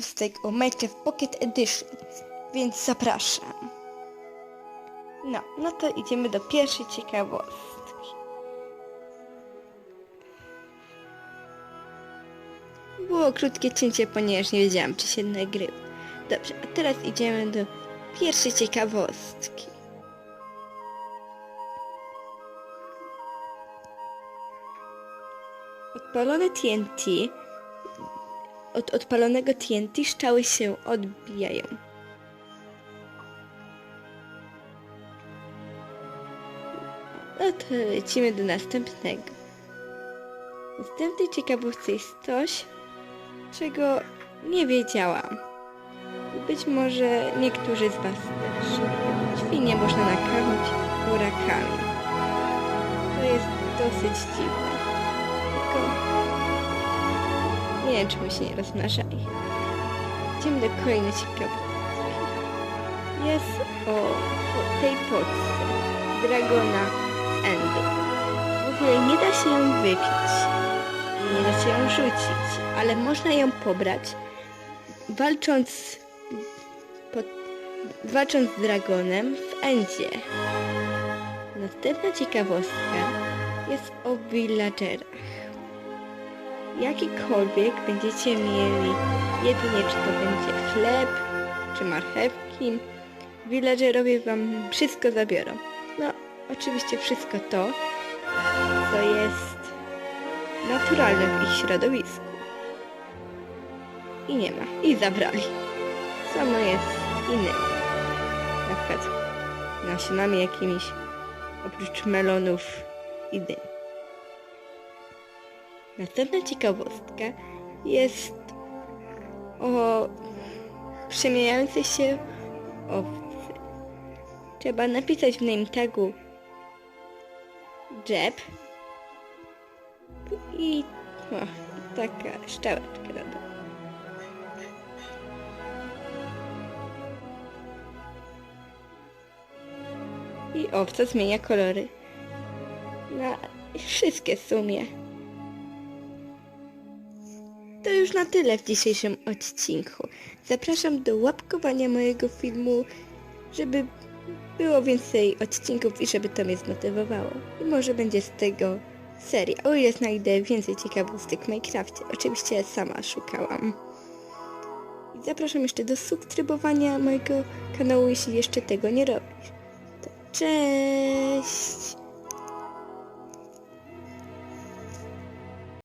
ciekawostek o Minecraft Pocket Edition, więc zapraszam. No, no to idziemy do pierwszej ciekawostki. Było krótkie cięcie, ponieważ nie wiedziałam, czy się nagrywa. Dobrze, a teraz idziemy do pierwszej ciekawostki. Odpalone TNT od odpalonego TNT szczały się odbijają. No to lecimy do następnego. Następnej ciekawostce jest coś, czego nie wiedziałam. Być może niektórzy z Was też. Świnie można nakarmić burakami. To jest dosyć dziwne. Tylko nie wiem, się nie rozmnażali. Idziemy do kolejnej ciekawostki. Jest o, tej podce Dragona Endu. W ogóle nie da się ją wypić. Nie da się ją rzucić, ale można ją pobrać walcząc pod, walcząc z dragonem w Endzie. Następna ciekawostka jest o villagerach. Jakikolwiek będziecie mieli, jedynie czy to będzie chleb, czy marchewki, villagerowie wam wszystko zabiorą. No, oczywiście wszystko to, co jest naturalne w ich środowisku. I nie ma. I zabrali. Samo jest innymi. Na przykład nasionami jakimiś, oprócz melonów i. Następna ciekawostka jest o przemieniającej się owcy. Trzeba napisać w name tagu Jeb i o, taka szczałeczka na. I owca zmienia kolory. Na wszystkie sumie. Już na tyle w dzisiejszym odcinku. Zapraszam do łapkowania mojego filmu, żeby było więcej odcinków i żeby to mnie zmotywowało. I może będzie z tego seria, o ile znajdę więcej ciekawostek w Minecrafcie. Oczywiście sama szukałam. I zapraszam jeszcze do subskrybowania mojego kanału, jeśli jeszcze tego nie robisz. To cześć!